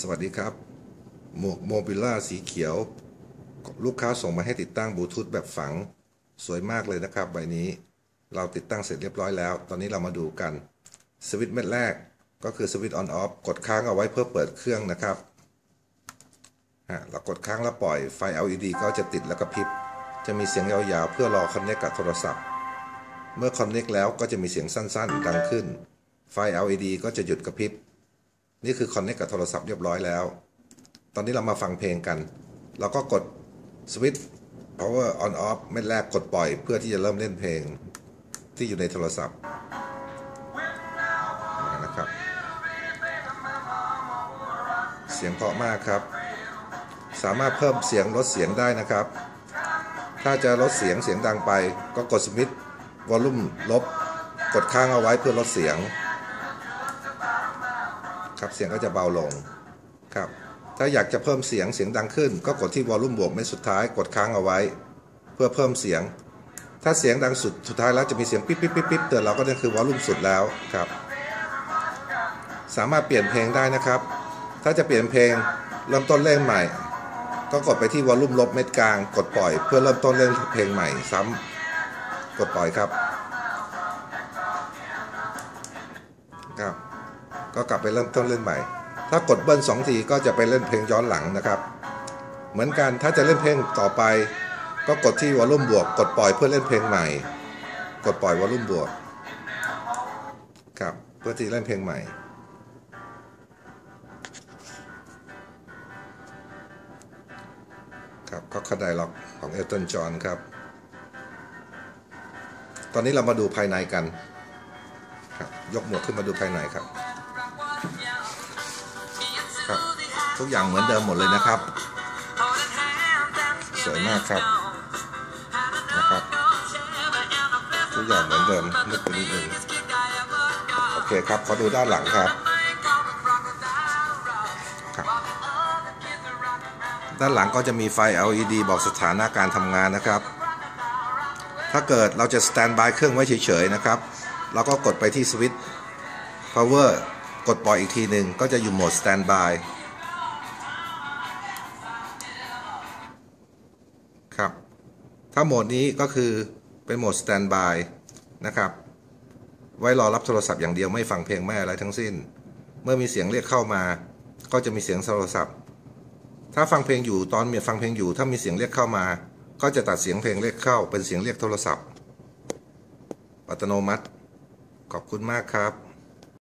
สวัสดีครับ หมวกโมบิล่าสีเขียว ลูกค้าส่งมาให้ติดตั้งบลูทูธแบบฝัง สวยมากเลยนะครับ ใบนี้ เราติดตั้งเสร็จเรียบร้อยแล้ว ตอนนี้เรามาดูกัน สวิตช์เม็ดแรก ก็คือสวิตช์ออนออฟกดค้างเอาไว้เพื่อเปิดเครื่องนะครับอะเรากดค้างแล้วปล่อยไฟ LED ก็จะติดแล้วก็พริบ จะมีเสียงยาวๆ เพื่อรอคอนเนคกับโทรศัพท์ เมื่อคอนเนคแล้วก็จะมีเสียงสั้นๆ ดังขึ้น ไฟ LED ก็จะหยุดกระพริบ นี่คือคอนเนคกับโทรศัพท์เรียบร้อยแล้ว ตอนนี้เรามาฟังเพลงกัน เราก็กดสวิตช์ power on off เม็ดแรกกดปล่อยเพื่อที่จะเริ่มเล่นเพลงที่อยู่ในโทรศัพท์นะครับ เสียงเพาะมากครับ สามารถเพิ่มเสียงลดเสียงได้นะครับ ถ้าจะลดเสียงเสียงดังไป ก็กดสวิตช์วอลลุ่มลบ กดค้างเอาไว้เพื่อลดเสียง ครับ เสียงก็จะเบาลงครับ ถ้าอยากจะเพิ่มเสียงเสียงดังขึ้น ก็กดที่วอลลุ่มบวกเม็ดสุดท้ายกดค้างเอาไว้ เพื่อเพิ่มเสียง ถ้าเสียงดังสุดสุดท้ายแล้วจะมีเสียงปิ๊บปิ๊บปิ๊บปิ๊บเตือนเราก็นั่นคือวอลลุ่มสุดแล้วครับ สามารถเปลี่ยนเพลงได้นะครับ ถ้าจะเปลี่ยนเพลงเริ่มต้นเล่นใหม่ ก็กดไปที่วอลลุ่มลบเม็ดกลาง กดปล่อย เพื่อเริ่มต้นเล่นเพลงใหม่ซ้ำกดปล่อยครับครับ ก็กลับไปเริ่มต้นเล่นใหม่ ถ้ากดเบิ้ลสองทีก็จะไปเล่นเพลงย้อนหลังนะครับ เหมือนกันถ้าจะเล่นเพลงต่อไป ก็กดที่วอลลุ่มบวก กดปล่อยเพื่อเล่นเพลงใหม่ กดปล่อยวอลลุ่มบวกครับเพื่อที่เล่นเพลงใหม่ครับก็คดาไดล็อกของเอลตันจอห์นครับ ตอนนี้เรามาดูภายในกันครับยกหมวกขึ้นมาดูภายในครับ ทุกอย่างเหมือนเดิมหมดเลยนะครับ สวยมากครับนะครับ ทุกอย่างเหมือนเดิมนึกไปนิดนึงโอเคครับขอดูด้านหลังครับครับ ด้านหลังก็จะมีไฟ LED บอกสถานะการทำงานนะครับ ถ้าเกิดเราจะสแตนบายเครื่องไว้เฉยๆนะครับเราก็กดไปที่สวิตช์ power กดปล่อยอีกทีหนึ่งก็จะอยู่โหมด standby ถ้าโหมดนี้ก็คือเป็นโหมด standby นะครับ ไว้รอรับโทรศัพท์อย่างเดียวไม่ฟังเพลงไม่อะไรทั้งสิ้น เมื่อมีเสียงเรียกเข้ามา ก็จะมีเสียงโทรศัพท์ ถ้าฟังเพลงอยู่ตอนเมีฟังเพลงอยู่ ถ้ามีเสียงเรียกเข้ามา ก็จะตัดเสียงเพลงเรียกเข้า เป็นเสียงเรียกโทรศัพท์ อัตโนมัติ ขอบคุณมากครับ